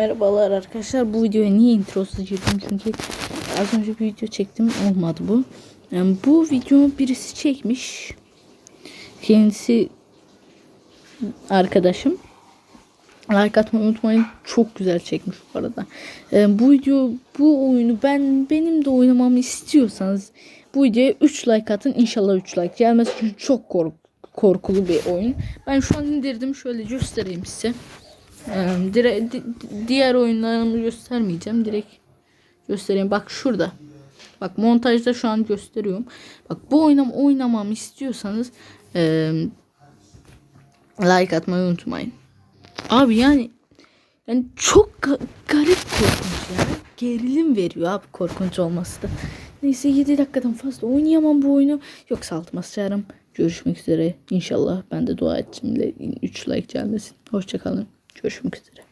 Merhabalar arkadaşlar. Bu videoya niye introsuz girdim? Çünkü az önce bir video çektim. Olmadı bu. Yani bu video birisi çekmiş. Kendisi arkadaşım. Like atmayı unutmayın. Çok güzel çekmiş bu arada. Ee, bu video bu oyunu ben benim de oynamamı istiyorsanız bu videoya 3 like atın. İnşallah 3 like gelmez. Çünkü çok kork korkulu bir oyun. Ben şu an indirdim. Şöyle göstereyim size. Ee, dire, di- diğer oyunlarımı göstermeyeceğim. Direkt göstereyim. Bak şurada. Bak montajda şu an gösteriyorum. Bak bu oynam oynamamı istiyorsanız e, like atmayı unutmayın. Abi yani yani çok ga- garip korkunç ya. Gerilim veriyor abi korkunç olması da. Neyse 7 dakikadan fazla oynayamam bu oyunu. Yoksa altıma sıçarım. Görüşmek üzere. İnşallah ben de dua ettim de 3 like gelmesin. Hoşçakalın. Görüşmek üzere.